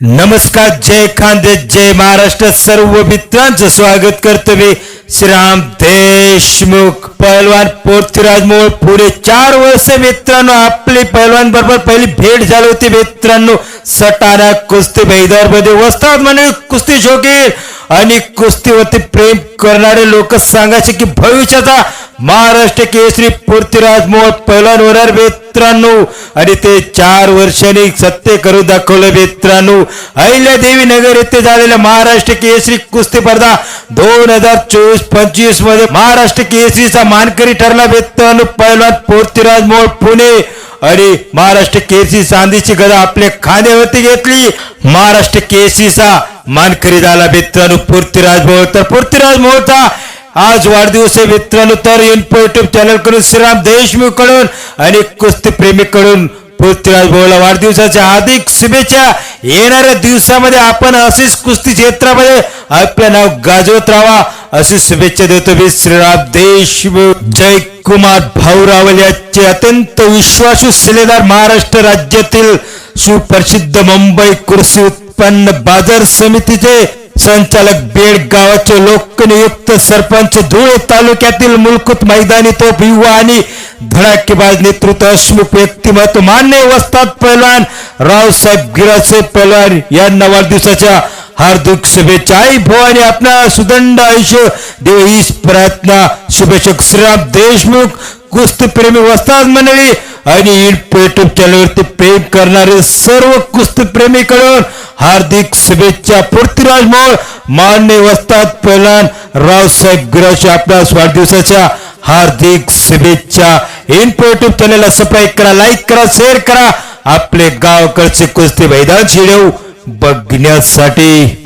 नमस्कार जय खांदे जय महाराष्ट्र सर्व मित्रांचं स्वागत करतो मी श्रीराम देशमुख पहलवान पृथ्वीराज मोळ पुढे चार वर्ष मित्रांनो आपली पहलवान बरोबर पहिली भेट झाली होती मित्रांनो. सटाणा कुस्ती मैदारमध्ये वस्ताद म्हणजे कुस्ती शौकीन आणि कुस्तीवरती प्रेम करणारे लोक सांगायचे की भविष्याचा महाराष्ट्र केसरी पृथ्वीराज मोळ पहिला होणार मित्रांनो. आणि ते चार वर्षांनी सत्य करू दाखवलं मित्रांनो. अहिल्यादेवी नगर येथे झालेल्या महाराष्ट्र केसरी कुस्ती स्पर्धा दोन हजार चोवीस पंचवीसमध्ये महाराष्ट्र केसरीचा मानकरी ठरला मित्रांनो. पहिला पृथ्वीराज मोळ पुणे. आणि महाराष्ट्र केसरी चांदीची गदा आपल्या खांद्यावरती घेतली. महाराष्ट्र केसरीचा मानकरी झाला मित्रांनो पृथ्वीराज मोळ तर पृथ्वीराज मोळचा आज वाढदिवस आहे मित्रांनो तर युट्यूब चॅनलकडून श्रीराम देशमुखकडून आणि कुस्ती प्रेमी कडून पृथ्वीराज भाऊला वाढदिवसाच्या हार्दिक शुभेच्छा. येणाऱ्या दिवसामध्ये आपण अशीच कुस्ती क्षेत्रामध्ये आपलं नाव गाजवत राहा अशी शुभेच्छा देतो मी श्रीराम देशमुख. जय कुमार भाऊरावल याचे अत्यंत विश्वासू शिलेदार महाराष्ट्र राज्यातील सुप्रसिद्ध मुंबई कृषी उत्पन्न बाजार समितीचे संचालक बेड गावाचे लोकनियुक्त सरपंच धुळे तालुक्यातील मुलकुत मैदानी तो भिवा आणि धडाकेबाज नेतृत्व अश्मुख व्यक्तिमत्व मान्य वस्तात पैलवान रावसाहेब गिरासे पैलवान यांना वाढदिवसाच्या हार्दिक शुभेच्छा. आई भवानी आपला सुदंड आयुष्य देव ईश प्रार्थना. शुभेच्छक. श्रीराम देशमुख कुस्तीप्रेमी वस्ताद मंडळी आणि युट्यूब चॅनलवरती प्रेम करणारे सर्व कुस्तीप्रेमीकडून हार्दिक शुभेच्छा. पृथ्वीराज मोळ मान्य वस्ताद पैलवान रावसाहेब गिराशे आपल्या वाढदिवसाच्या हार्दिक शुभेच्छा. युट्यूब चॅनलला सबस्क्राईब करा लाईक करा शेअर करा. आपले गावकडचे कुस्ती मैदान शिडव बघण्यासाठी.